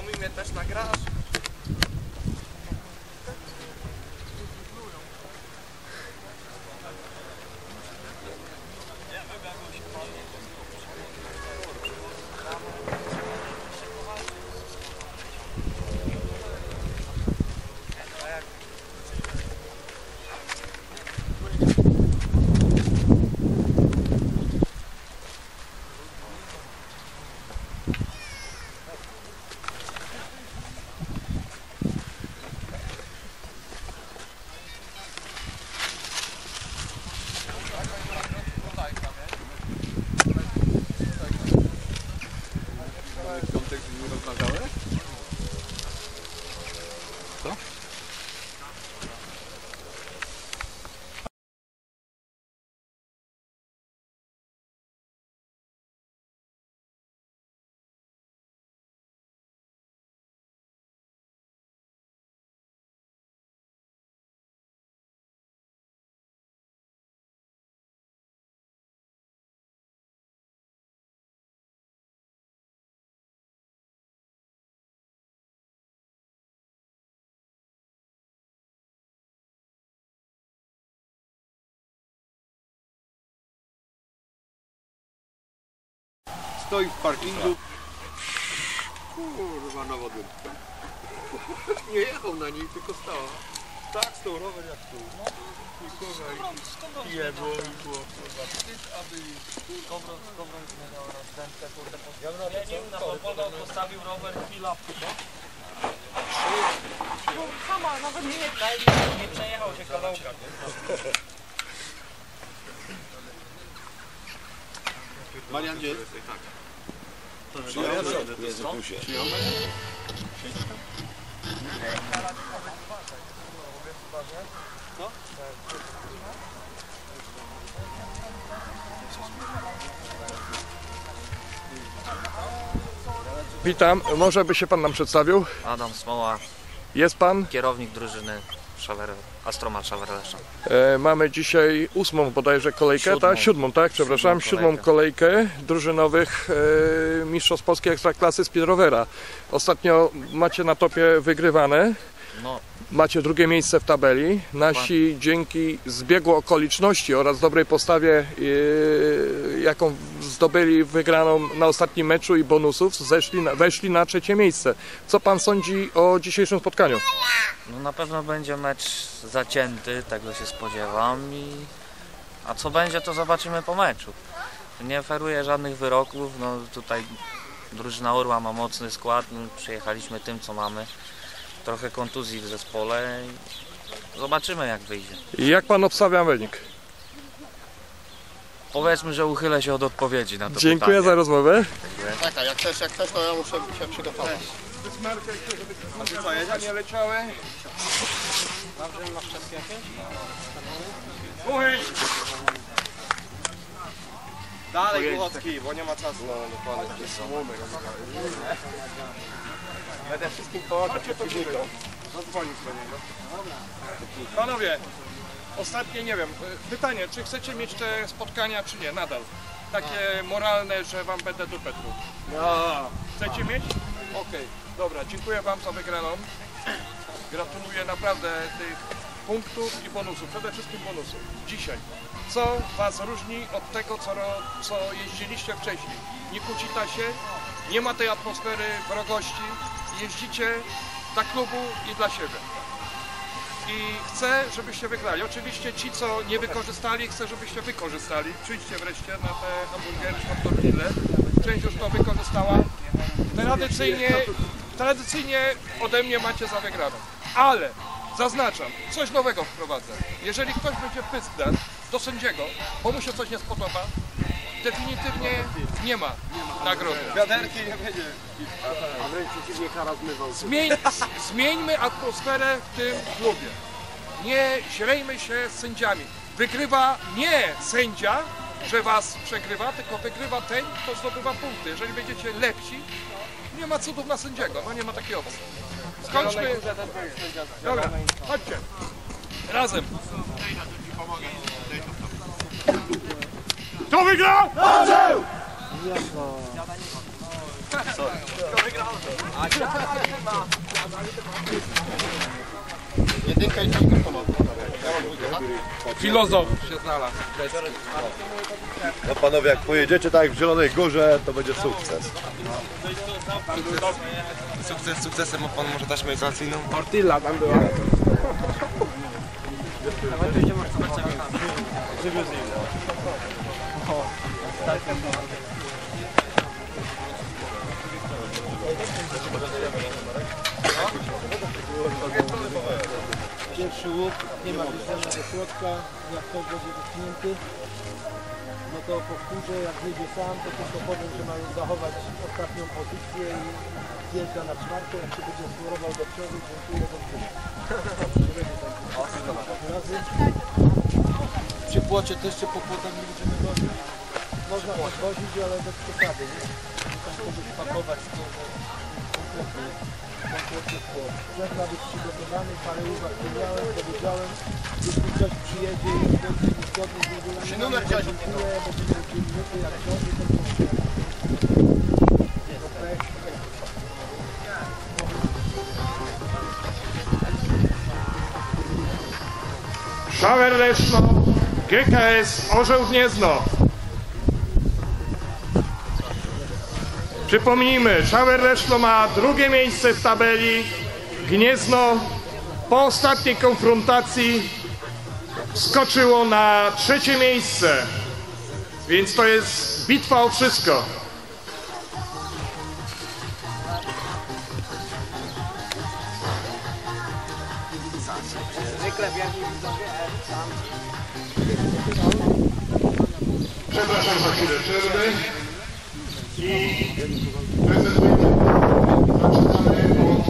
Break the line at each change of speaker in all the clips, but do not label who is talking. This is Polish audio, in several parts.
To mi mnie też nagrasz?
Piątek z nim rozmawiałeś? Co? Stoi w parkingu. Kurwa na wody. Nie jechał na niej, tylko stała. Tak, stał rower jak tu. I kurwa, i jebło, i było.
Na Popodo postawił rower chwila. Sama, nawet nie, nie przejechał się kawałka.
Marian gdzie?
Witam, może by się pan nam przedstawił?
Adam Smoła,
Jest pan?
kierownik drużyny Szawer, Astromal Szawerlesza.
E, mamy dzisiaj ósmą bodajże kolejkę,
Siódmą.
tak? Siódmą, tak? Przepraszam,
Siódmą
siódmą kolejkę drużynowych e, Mistrzostw Polskiej Ekstraklasy Speedrovera. Ostatnio macie na topie wygrywane,
No,
macie drugie miejsce w tabeli. Nasi dzięki zbiegu okoliczności oraz dobrej postawie, e, jaką zdobyli wygraną na ostatnim meczu i bonusów, zeszli na, weszli na trzecie miejsce. Co pan sądzi o dzisiejszym spotkaniu?
no na pewno będzie mecz zacięty, tego się spodziewam. I... A co będzie, to zobaczymy po meczu. Nie oferuję żadnych wyroków, no tutaj drużyna Orła ma mocny skład, przyjechaliśmy tym, co mamy. Trochę kontuzji w zespole i zobaczymy jak wyjdzie.
Jak pan obstawia wynik?
Powiedzmy, że uchylę się od odpowiedzi na to
Dziękuję
pytanie.
za rozmowę.
Czekaj, jak chcesz, jak chcesz, to ja muszę się przygotować. A ty co, jedziesz?
Nie leciały.
Dalej, Głuchocki, bo nie ma czasu. Będę wszystkim połączyć przed chwilą. Zadzwonić do niego.
Panowie, ostatnie nie wiem, pytanie, czy chcecie mieć te spotkania, czy nie, nadal? Takie moralne, że wam będę dupę truł.
No.
Chcecie mieć? Okej, dobra, dziękuję wam za wygraną. Gratuluję naprawdę tych punktów i bonusów, przede wszystkim bonusów. Dzisiaj. Co was różni od tego, co, co jeździliście wcześniej? Nie kłócita się, nie ma tej atmosfery wrogości, jeździcie dla klubu i dla siebie. I chcę, żebyście wygrali. Oczywiście ci, co nie wykorzystali, chcę, żebyście wykorzystali. Przyjdźcie wreszcie na te hamburgery, szmartornile. Część już to wykorzystała. Tradycyjnie, tradycyjnie ode mnie macie za wygraną. Ale zaznaczam, coś nowego wprowadzę. Jeżeli ktoś będzie pysknął do sędziego, bo mu się coś nie spodoba, definitywnie nie ma nagrody.
Wiaderki nie będzie.
Zmień, zmieńmy atmosferę w tym klubie. Nie źrejmy się z sędziami. Wygrywa nie sędzia, że was przegrywa, tylko wygrywa ten, kto zdobywa punkty. Jeżeli będziecie lepsi, nie ma cudów na sędziego, no nie ma takiej opcji. Skończmy. Dobra, chodźcie. Razem. Kto wygra?
Jedynka i to ma.
Filozof się znalazł.
No panowie, jak pojedziecie tak w Zielonej Górze, to będzie sukces.
Sukces sukcesem, a pan może taśmę egzalacyjną?
Tortilla tam była.
Pierwszy łuk, nie ma do środka, jak ktoś będzie wypchnięty, no to powtórzę, jak wyjdzie sam, to tylko powiem, że mają zachować ostatnią pozycję i zjeżdża na czwartą, jak się będzie skórował do przodu, dziękuję do razy. Przy płocie też się po płotach nie będziemy wozić. Można podwozić, ale bez przesady, nie? Kogoś pakować to, że konkretnie płot. Ma być przygotowany, parę uwag powiedziałem, powiedziałem. Jeśli ktoś przyjedzie i będzie niezgodny z regulaminem, to dziękuję, mieli minuty, jak
Leszno, GKS Orzeł Gniezno. Przypomnijmy, Szawer Leszno ma drugie miejsce w tabeli. Gniezno po ostatniej konfrontacji skoczyło na trzecie miejsce. Więc to jest bitwa o wszystko.
Przepraszam za chwilę przerwy i prezentujemy. Zaczynamy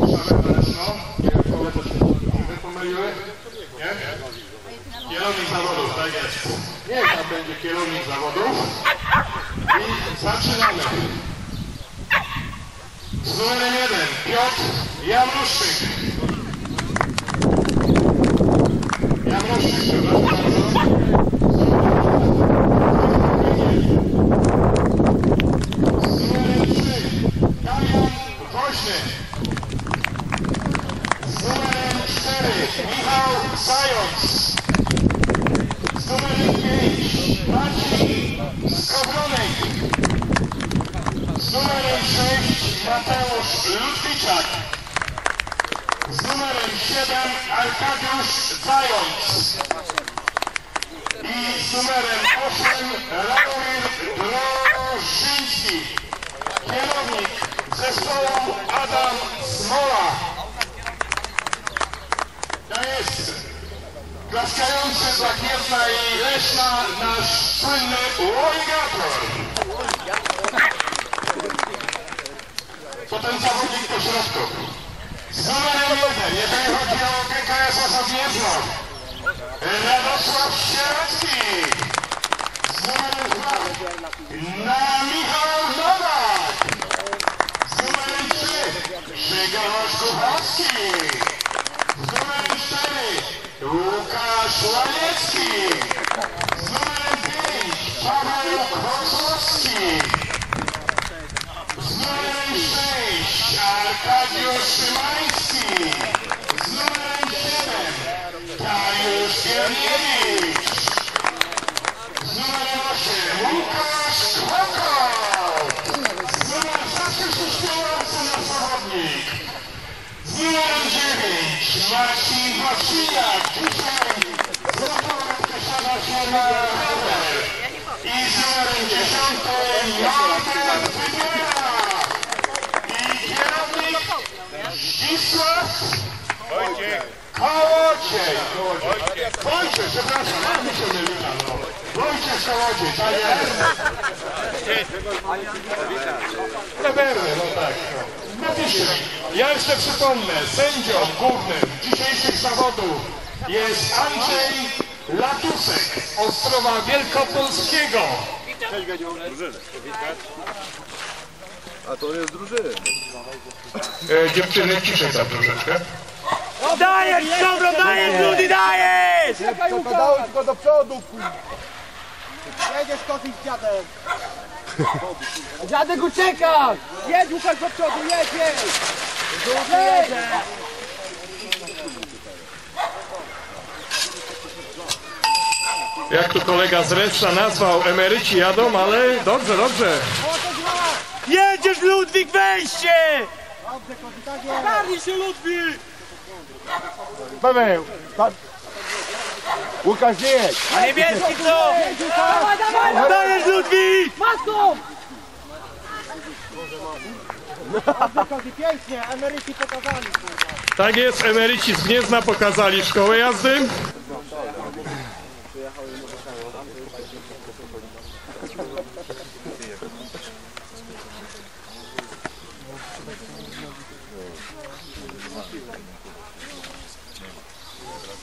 od Szalena Leszno. Jak koledzy się pomyliły? Nie? Kierownik zawodów, tak jest. Niech tam będzie kierownik zawodów. I zaczynamy. Z numerem jeden Piotr Jamruszczyk. Jamruszczyk, przepraszam bardzo. Damian Woźny. Z numerem 4 Michał Zając. Z numerem 5 Maciej Skowronek. Z numerem 6 Mateusz Ludwiczak. Z numerem 7 Arkadiusz Zając. I z numerem 8 Radomir Drożyński. Kierownik zespołu Adam Smola. To jest klaskający dla Kierna i Leszna nasz słynny Łoigator. To ten zawodnik po środku. Z numerem jeden, jeżeli chodzi o GKS Osowieżno, Radosław Sierocki. Z numerem dwa na Michał Nowak. Z numerem 3 Grzegorz Kuchowski. Z numerem 4 Marcin Wawrzyniak. Dzisiaj posiada się na rower. I z numerem 10 Martin Wybiera. I kierownik Zdzisław Kołodziej. Wojciech, przepraszam, jak mi się myliła, no. Leberny, no tak. Dzisiaj, ja jeszcze przypomnę, sędzią głównym dzisiejszych zawodów jest Andrzej Latusek, Ostrowa Wielkopolskiego.
A to jest drużyna.
E, dziewczyny, ciszej za troszeczkę.
Dajesz, dobro, dajesz, ludy, dajesz!
Pedałuj tylko do przodu, Jedziesz koty z dziadem. Dziadek ucieka! Jedź Łukasz do przodu, jedź, jedź! Jedź!
Jak tu kolega z Ressa nazwał, emeryci jadą, ale dobrze, dobrze.
Jedziesz Ludwik, wejście!
Garnij się Ludwik!
Paweł! pa- Łukasz, nie jedź!
A niebieski co?
Dawaj, dawaj!
Dajesz Ludwik!
Maską! Pięknie, emeryci pokazali.
Tak jest, emeryci z Gniezna pokazali szkołę jazdy.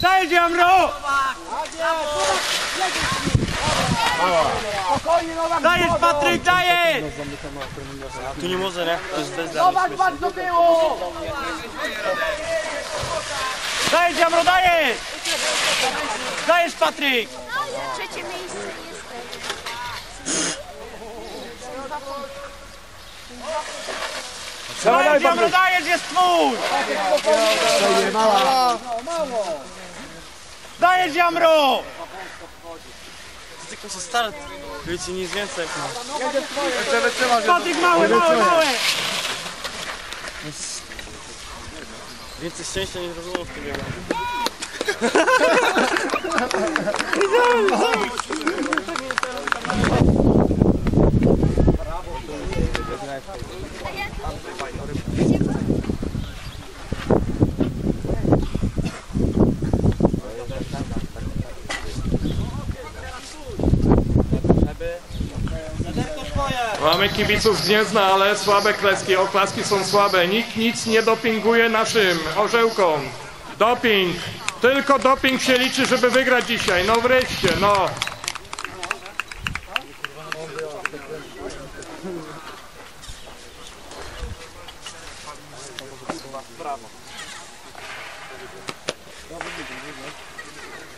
Dajesz Jamro! Dajesz Patryk, dajesz! Tu nie może, nie? To jest bez
Zobacz, patrz do tyłu!
Dajesz Jamro, dajesz! Dajesz Patryk!
Trzecie miejsce niestety.
Dajesz Jamro, dajesz, jest twój! Dajesz Jamro!
Tylko się start. Wiecie, nic więcej.
Patryk mały, mały, mały!
Więcej szczęścia niż rozumu w tym nie ma.
Mamy kibiców z Gniezna, ale słabe kreski, oklaski są słabe. Nikt nic nie dopinguje naszym orzełkom. Doping. Tylko doping się liczy, żeby wygrać dzisiaj. No wreszcie, no.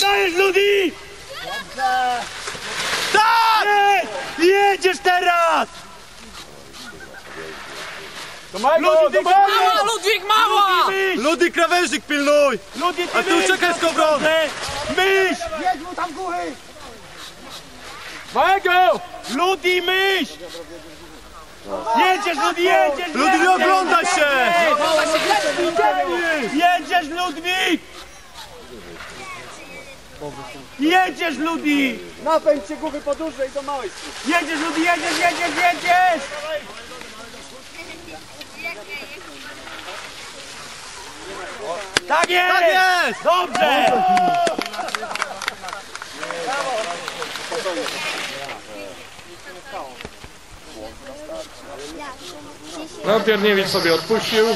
Dajesz Ludi! Tak! Jedziesz teraz! Ludwik mała! Ludwik mała!
Ludi, krawężnik pilnuj!
Ludi, ty
A ty uciekaj z kobron!
Myśl!
Jedź mu tam góry!
Małego! Ludi, myśl! Jedziesz, Ludi, jedziesz!
Ludi, nie
jedziesz,
oglądaj się!
jedziesz! Ludwik! Jedziesz, Ludi!
Napędź się głowy podłużej do małej.
Jedziesz, Ludi, jedziesz, jedziesz, jedziesz! Tak jest!
Tak jest!
Dobrze!
No Pierniewicz sobie odpuścił.